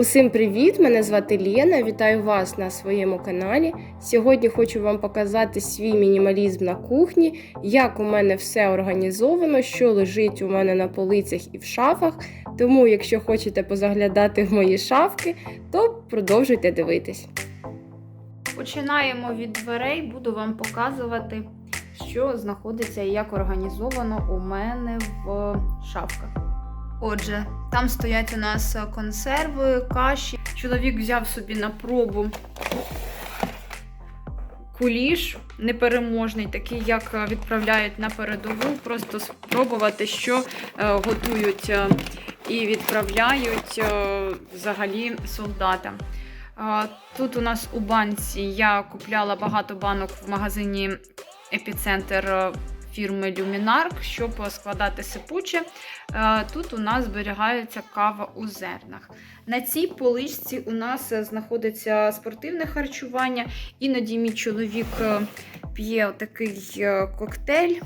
Усім привіт! Мене звати Лена. Вітаю вас на своєму каналі. Сьогодні хочу вам показати свій мінімалізм на кухні, як у мене все організовано, що лежить у мене на полицях і в шафах. Тому, якщо хочете позаглядати в мої шафки, то продовжуйте дивитись. Починаємо від дверей, буду вам показувати, що знаходиться і як організовано у мене в шафках. Отже, там стоять у нас консерви, каші. Чоловік взяв собі на пробу куліш непереможний, такий, як відправляють на передову, просто спробувати, що е, готують е, і відправляють е, взагалі солдатам. Тут у нас у банці я купляла багато банок в магазині Епіцентр е, фірми Люмінарк, щоб складати сипуче. Е, Тут у нас зберігається кава у зернах. На цій поличці у нас знаходиться спортивне харчування. Іноді мій чоловік е, п'є такий е, коктейль,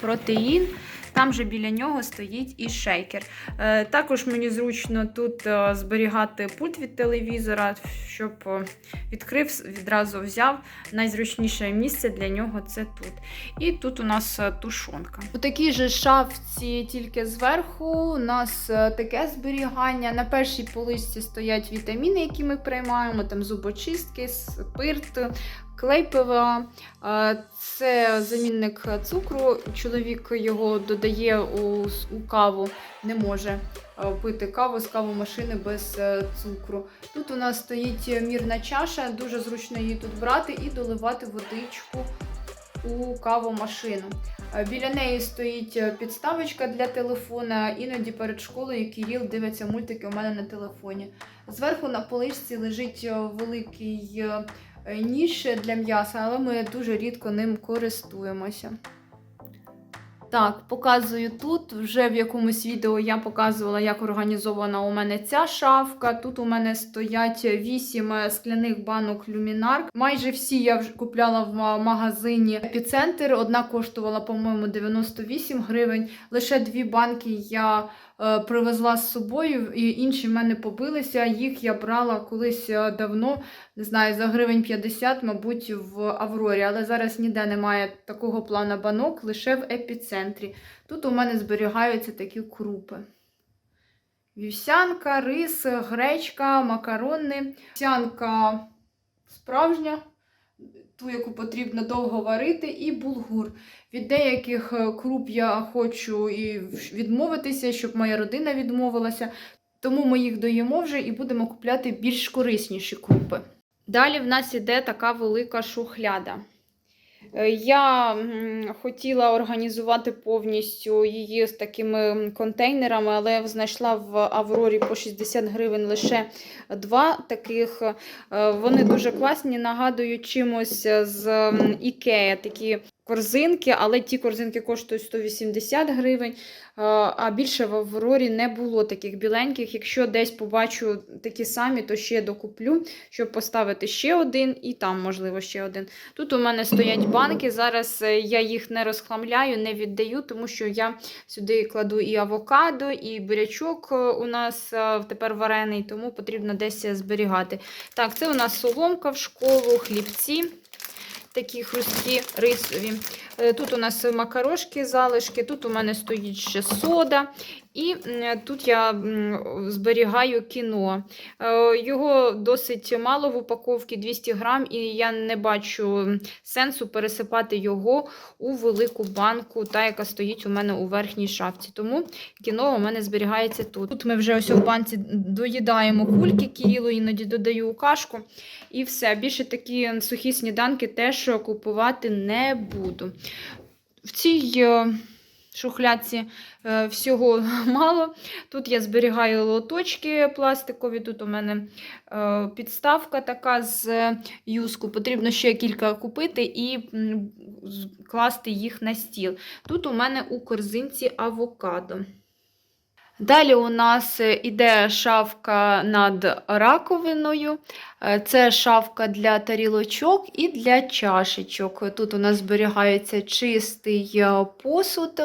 протеїн. Там же біля нього стоїть і шейкер. Е, Також мені зручно тут е, зберігати пульт від телевізора, щоб е, відкрив, відразу взяв. Найзручніше місце для нього це тут. І тут у нас тушонка. У такій же шафці, тільки зверху, у нас таке зберігання. На першій поличці стоять вітаміни, які ми приймаємо, там зубочистки, спирт. Клей ПВА, це замінник цукру. Чоловік його додає у, каву, не може пити каву з кавомашини без е, цукру. Тут у нас стоїть мірна чаша, дуже зручно її тут брати і доливати водичку у кавомашину. Біля неї стоїть е, підставочка для телефона. Іноді перед школою Кирил дивиться мультики у мене на телефоні. Зверху на поличці лежить е, великий ніж для м'яса, але ми дуже рідко ним користуємося. Так, показую тут. Вже в якомусь відео я показувала, як організована у мене ця шафка. Тут у мене стоять 8 скляних банок люмінарк. Майже всі я вже купляла в магазині Епіцентр. Одна коштувала, по-моєму, 98 гривень. Лише дві банки я е, привезла з собою, і інші в мене побилися. Їх я брала колись е, давно, не знаю, за гривень 50, мабуть, в Аврорі. Але зараз ніде немає такого плану банок, лише в епіцентрі. Тут у мене зберігаються такі крупи. Вівсянка, рис, гречка, макарони. Вівсянка справжня, ту, яку потрібно довго варити, і булгур. Від деяких е, круп я хочу і відмовитися, щоб моя родина відмовилася. Тому ми їх доїмо вже і будемо купляти більш корисніші крупи. Далі в нас іде така велика шухляда. Е, Я хотіла організувати повністю її з такими контейнерами, але знайшла в Аврорі по 60 гривень лише два таких. Е, Вони дуже класні, нагадують чимось з Ікея такі корзинки, але ті корзинки коштують 180 гривень. А більше в Аврорі не було таких біленьких. Якщо десь побачу такі самі, то ще докуплю, щоб поставити ще один і там, можливо, ще один. Тут у мене стоять банки. Зараз е, я їх не розхламляю, не віддаю, тому що я сюди кладу і авокадо, і бурячок е, у нас е, тепер варений, тому потрібно десь зберігати. Так, це у нас соломка в школу, хлібці. Такі хрусткі рисові. Е, Тут у нас макарошки, залишки, тут у мене стоїть ще сода. І тут я зберігаю кіно. Е, Його досить мало в упаковці 200 грам, і я не бачу сенсу пересипати його у велику банку, та яка стоїть у мене у верхній шафці. Тому кіно у мене зберігається тут. Тут ми вже ось в банці доїдаємо кульки, Кирилу іноді додаю у кашку. І все. Більше такі сухі сніданки теж купувати не буду. В цій е, шухлядці е, всього мало. Тут я зберігаю лоточки пластикові, тут у мене е, підставка така з юску. Потрібно ще кілька купити і класти їх на стіл. Тут у мене у корзинці авокадо. Далі у нас е, іде шафка над раковиною. Е, Це шафка для тарілочок і для чашечок. Тут у нас зберігається чистий е, посуд.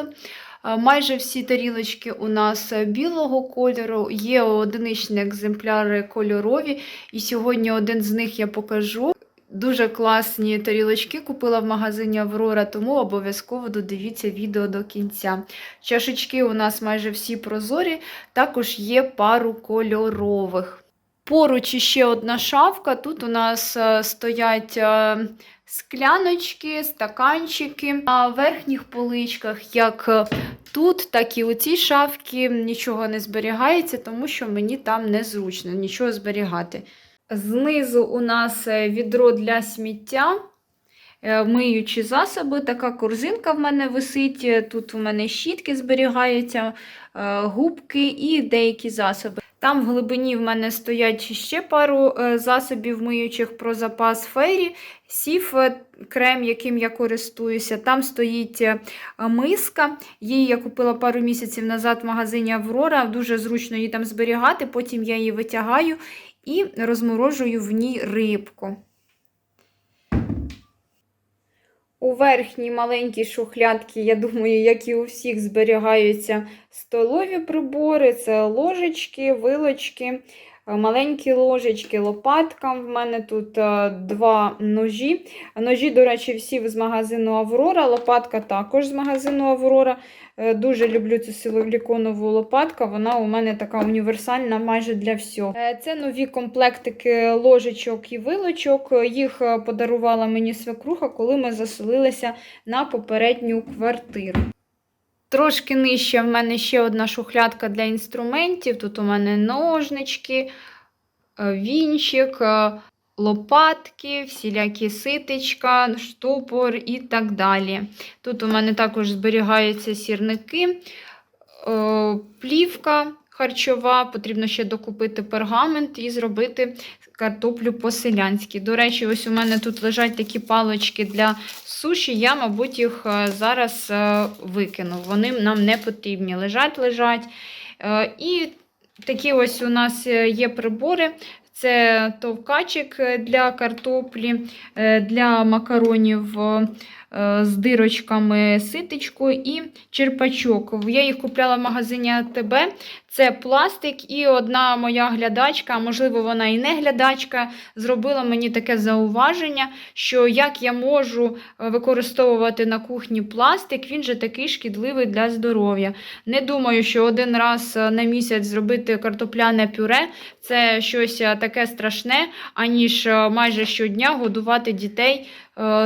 Майже всі тарілочки у нас білого кольору, є одиничні екземпляри кольорові, і сьогодні один з них я покажу. Дуже класні тарілочки купила в магазині Аврора, тому обов'язково додивіться відео до кінця. Чашечки у нас майже всі прозорі, також є пару кольорових. Поруч іще одна шафка. Тут у нас е, стоять е, скляночки, стаканчики. На верхніх поличках, як е, тут, так і у цій шафці нічого не зберігається, тому що мені там незручно нічого зберігати. Знизу у нас е, відро для сміття, е, миючі засоби, така корзинка в мене висить. е, Тут у мене щітки зберігаються, губки і деякі засоби. Там в глибині в мене стоять ще пару засобів миючих про запас фейрі, сів е, крем, яким я користуюся. Там стоїть миска. Її я купила пару місяців назад в магазині Аврора. Дуже зручно її там зберігати. Потім я її витягаю і розморожую в ній рибку. У верхній маленькій шухлядці, я думаю, як і у всіх, зберігаються столові прибори, це ложечки, вилочки, е, маленькі ложечки, лопатка. В мене тут е, два ножі. Ножі, до речі, всі з магазину Аврора. Лопатка також з магазину Аврора. Е, Дуже люблю цю силіконову лопатку. Вона у мене така універсальна майже для всього. Е, Це нові комплектики ложечок і вилочок. Їх е, подарувала мені свекруха, коли ми заселилися на попередню квартиру. Трошки нижче в мене ще одна шухлядка для інструментів. Тут у мене ножнички, вінчик, лопатки, всілякі ситечка, штопор і так далі. Тут у мене також зберігаються сірники, е, плівка харчова, потрібно ще докупити пергамент і зробити картоплю по-селянськи. До речі, ось у мене тут лежать такі палочки для суші. Я, мабуть, їх е, зараз е, викину. Вони нам не потрібні. Лежать, лежать. І такі ось у нас є прибори. Це товкачик е, для картоплі, е, для макаронів е, з дирочками ситечку і черпачок. Я їх купляла в магазині АТБ. Це пластик, і одна моя глядачка, а можливо, вона і не глядачка, зробила мені таке зауваження, що як я можу е, використовувати на кухні пластик, він же такий шкідливий для здоров'я. Не думаю, що один раз е, на місяць зробити картопляне пюре це щось е, таке страшне, аніж майже щодня годувати дітей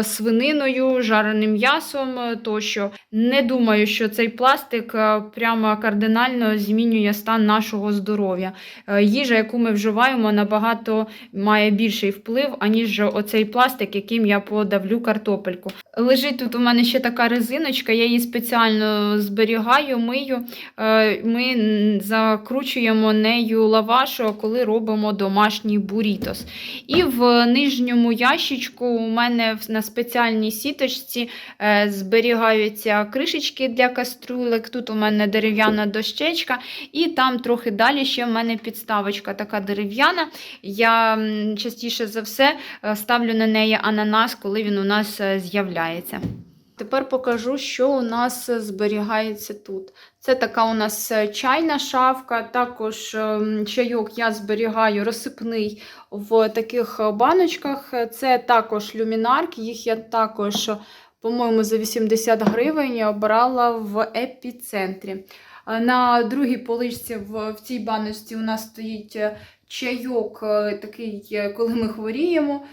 свининою, жареним м'ясом тощо. Не думаю, що цей пластик прямо кардинально змінює стан нашого здоров'я. Е, Їжа, яку ми вживаємо, набагато має більший вплив, аніж оцей пластик, яким я подавлю картопельку. Лежить тут у мене ще така резиночка, я її спеціально зберігаю, мию. Е, Ми закручуємо нею лаваш, коли робимо домашній бурітос. І в нижньому ящичку у мене на спеціальній сіточці е, зберігаються кришечки для каструлек. Тут у мене дерев'яна дощечка, і там трохи далі ще в мене підставочка така дерев'яна. Я частіше за все е, ставлю на неї ананас, коли він у нас е, з'являється. Тепер покажу, що у нас зберігається тут. Це така у нас е, чайна шафка, також ем, чайок я зберігаю розсипний в таких е, баночках. Це також люмінарки, їх я також, по-моєму, за 80 гривень обрала в епіцентрі. Е, На другій поличці в, цій баночці у нас стоїть чайок, такий, коли ми хворіємо.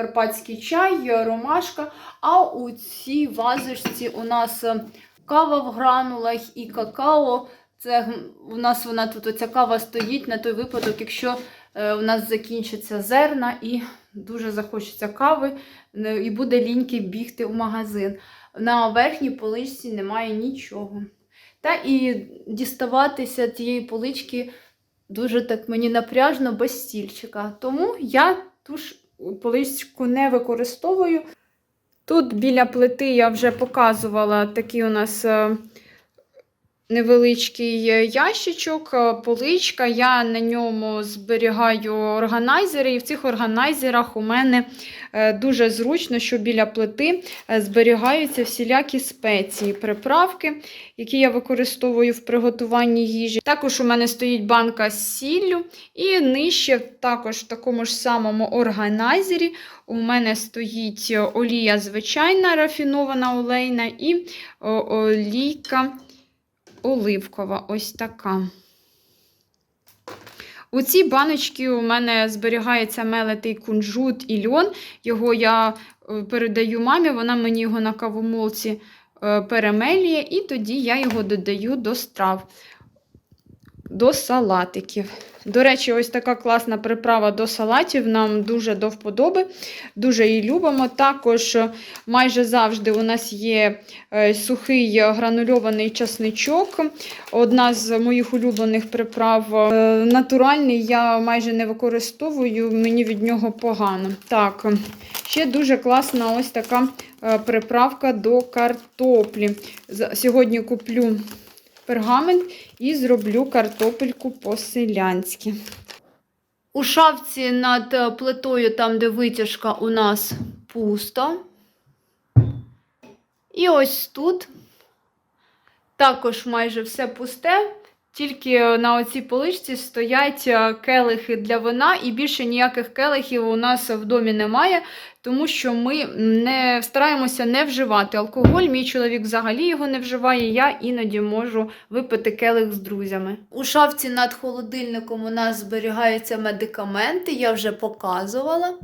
Карпатський чай, ромашка. А у цій вазочці у нас е, кава в гранулах і какао. Це у нас вона тут оця кава стоїть на той випадок, якщо е, у нас закінчаться зерна і дуже захочеться кави, е, і буде ліньки бігти в магазин. На верхній поличці немає нічого. Та і діставатися тієї полички дуже так мені напряжно без стільчика. Тому я ту ж поличку не використовую. Тут біля плити я вже показувала такий у нас е, невеличкий ящичок, е, поличка. Я на ньому зберігаю органайзери, і в цих органайзерах у мене е, дуже зручно, що біля плити е, зберігаються всілякі спеції, приправки, які я використовую в приготуванні їжі. Також у мене стоїть банка з сіллю, і нижче, також в такому ж самому органайзері, у мене стоїть олія звичайна рафінована олейна і олійка оливкова. Ось така. У цій баночці у мене зберігається мелитий кунжут і льон. Його я е, передаю мамі, вона мені його на кавомолці е, перемелює, і тоді я його додаю до страв, до салатиків. До речі, ось така класна приправа до салатів. Нам дуже до вподоби, дуже її любимо. Також е, майже завжди у нас є е, сухий гранульований часничок. Одна з моїх улюблених приправ. Е, Натуральний я майже не використовую, мені від нього погано. Так, ще дуже класна ось така приправка до картоплі. Сьогодні куплю пергамент і зроблю картопельку по-селянськи. У шафці над е, плитою, там, де витяжка, у нас пусто. І ось тут також майже все пусте. Тільки на оцій поличці стоять е, келихи для вина, і більше ніяких келихів у нас в домі немає, тому що ми не стараємося не вживати алкоголь. Мій чоловік взагалі його не вживає. Я іноді можу випити келих з друзями. У шафці над холодильником у нас зберігаються медикаменти, я вже показувала.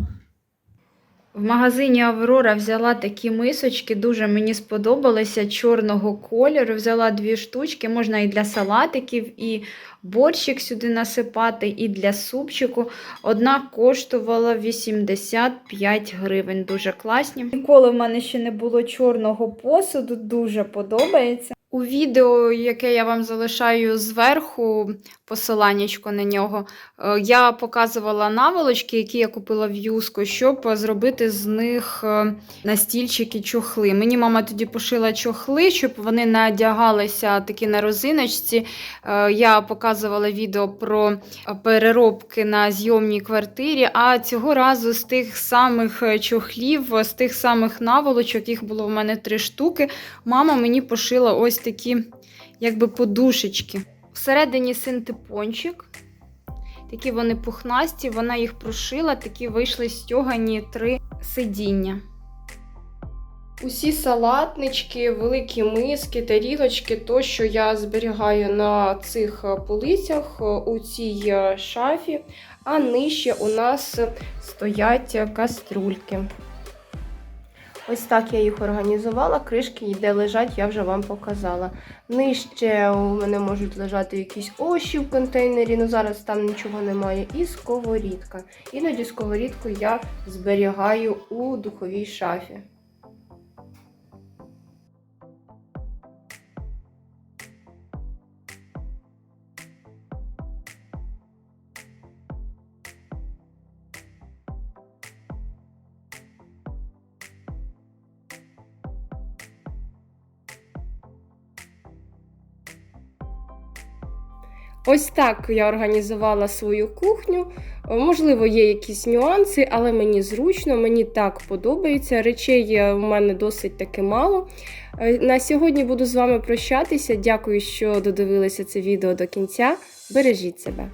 В магазині Аврора взяла такі мисочки, дуже мені сподобалися чорного кольору. Взяла дві штучки, можна і для салатиків, і борщик сюди насипати, і для супчику. Одна коштувала 85 гривень. Дуже класні. Ніколи в мене ще не було чорного посуду, дуже подобається. У відео, яке я вам залишаю зверху, посиланнячко на нього, е, я показувала наволочки, які я купила в юску, щоб зробити з них е, на чохли. Мені мама тоді пошила чохли, щоб вони надягалися такі на розиночці. Е, Я показувала відео про переробки на зйомній квартирі, а цього разу з тих самих чохлів, з тих самих наволочок, їх було в мене три штуки. Мама мені пошила ось такі, якби подушечки. Всередині синтепончик. Такі вони пухнасті, вона їх прошила, такі вийшли стягані три сидіння. Усі салатнички, великі миски, тарілочки, то, що я зберігаю на цих полицях е, у цій е, шафі, а нижче у нас стоять каструльки. Ось так я їх організувала. Кришки, де лежать, я вже вам показала. Нижче у мене можуть лежати якісь овочі в контейнері, але зараз там нічого немає. І сковорідка. Іноді сковорідку я зберігаю у духовій шафі. Ось так я організувала свою кухню. Е, Можливо, є якісь нюанси, але мені зручно, мені так подобається. Речей в мене досить таки мало. Е, На сьогодні буду з вами прощатися. Дякую, що додивилися це відео до кінця. Бережіть себе.